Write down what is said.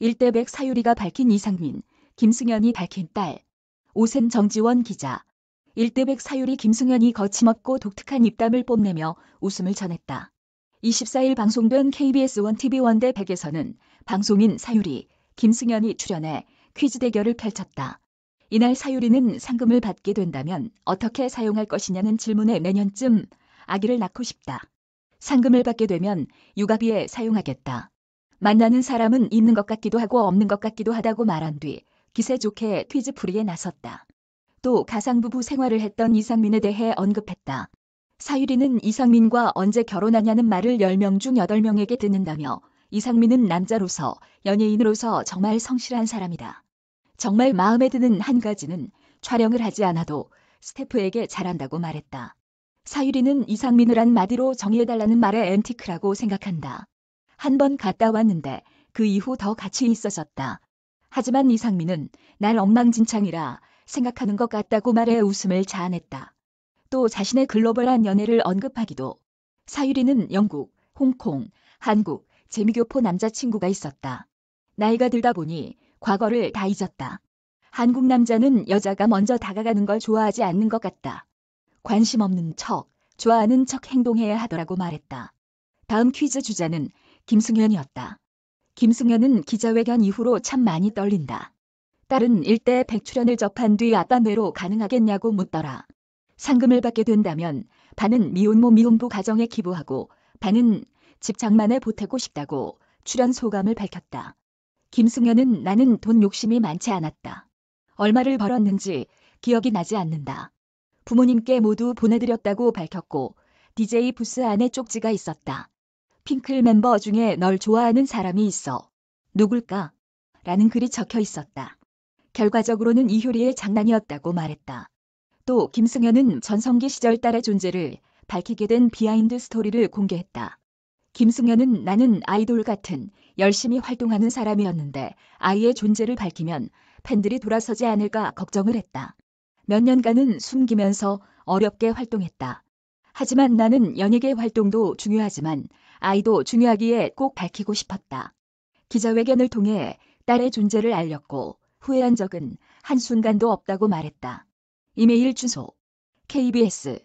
일대백 사유리가 밝힌 이상민, 김승현이 밝힌 딸. 오센 정지원 기자. 일대백 사유리 김승현이 거침없고 독특한 입담을 뽐내며 웃음을 전했다. 24일 방송된 KBS 원 TV 원대 100에서는 방송인 사유리, 김승현이 출연해 퀴즈 대결을 펼쳤다. 이날 사유리는 상금을 받게 된다면 어떻게 사용할 것이냐는 질문에 내년쯤 아기를 낳고 싶다. 상금을 받게 되면 육아비에 사용하겠다. 만나는 사람은 있는 것 같기도 하고 없는 것 같기도 하다고 말한 뒤 기세 좋게 퀴즈풀이에 나섰다. 또 가상부부 생활을 했던 이상민에 대해 언급했다. 사유리는 이상민과 언제 결혼하냐는 말을 10명 중 8명에게 듣는다며 이상민은 남자로서 연예인으로서 정말 성실한 사람이다. 정말 마음에 드는 한 가지는 촬영을 하지 않아도 스태프에게 잘한다고 말했다. 사유리는 이상민을 한 마디로 정의해달라는 말에 앤티크라고 생각한다. 한 번 갔다 왔는데 그 이후 더 같이 있어졌다. 하지만 이상민은 날 엉망진창이라 생각하는 것 같다고 말해 웃음을 자아냈다. 또 자신의 글로벌한 연애를 언급하기도. 사유리는 영국, 홍콩, 한국, 재미교포 남자친구가 있었다. 나이가 들다 보니 과거를 다 잊었다. 한국 남자는 여자가 먼저 다가가는 걸 좋아하지 않는 것 같다. 관심 없는 척, 좋아하는 척 행동해야 하더라고 말했다. 다음 퀴즈 주자는 김승현이었다. 김승현은 기자회견 이후로 참 많이 떨린다. 딸은 일대 백출연을 접한 뒤 아빠 뇌로 가능하겠냐고 묻더라. 상금을 받게 된다면 반은 미혼모 미혼부 가정에 기부하고 반은 집 장만에 보태고 싶다고 출연 소감을 밝혔다. 김승현은 나는 돈 욕심이 많지 않았다. 얼마를 벌었는지 기억이 나지 않는다. 부모님께 모두 보내드렸다고 밝혔고 DJ 부스 안에 쪽지가 있었다. 핑클 멤버 중에 널 좋아하는 사람이 있어. 누굴까? 라는 글이 적혀 있었다. 결과적으로는 이효리의 장난이었다고 말했다. 또 김승현은 전성기 시절 딸의 존재를 밝히게 된 비하인드 스토리를 공개했다. 김승현은 나는 아이돌 같은 열심히 활동하는 사람이었는데 아이의 존재를 밝히면 팬들이 돌아서지 않을까 걱정을 했다. 몇 년간은 숨기면서 어렵게 활동했다. 하지만 나는 연예계 활동도 중요하지만 아이도 중요하기에 꼭 밝히고 싶었다. 기자회견을 통해 딸의 존재를 알렸고 후회한 적은 한순간도 없다고 말했다. 이메일 주소 KBS